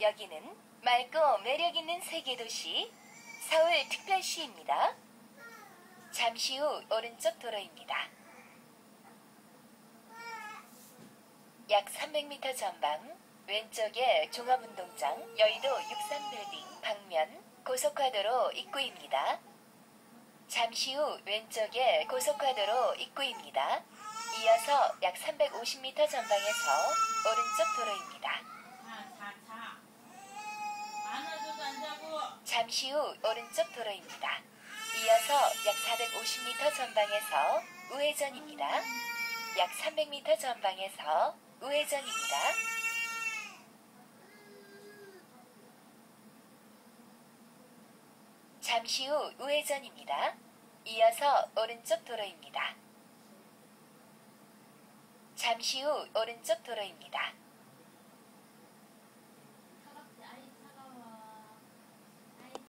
여기는 맑고 매력 있는 세계 도시 서울 특별시입니다. 잠시 후 오른쪽 도로입니다. 약 300m 전방 왼쪽에 종합운동장 여의도 63빌딩 방면 고속화도로 입구입니다. 잠시 후 왼쪽에 고속화도로 입구입니다. 이어서 약 350m 전방에서 오른쪽 도로입니다. 잠시 후 오른쪽 도로입니다. 이어서 약 450m 전방에서 우회전입니다. 약 300m 전방에서 우회전입니다. 잠시 후 우회전입니다. 이어서 오른쪽 도로입니다. 잠시 후 오른쪽 도로입니다.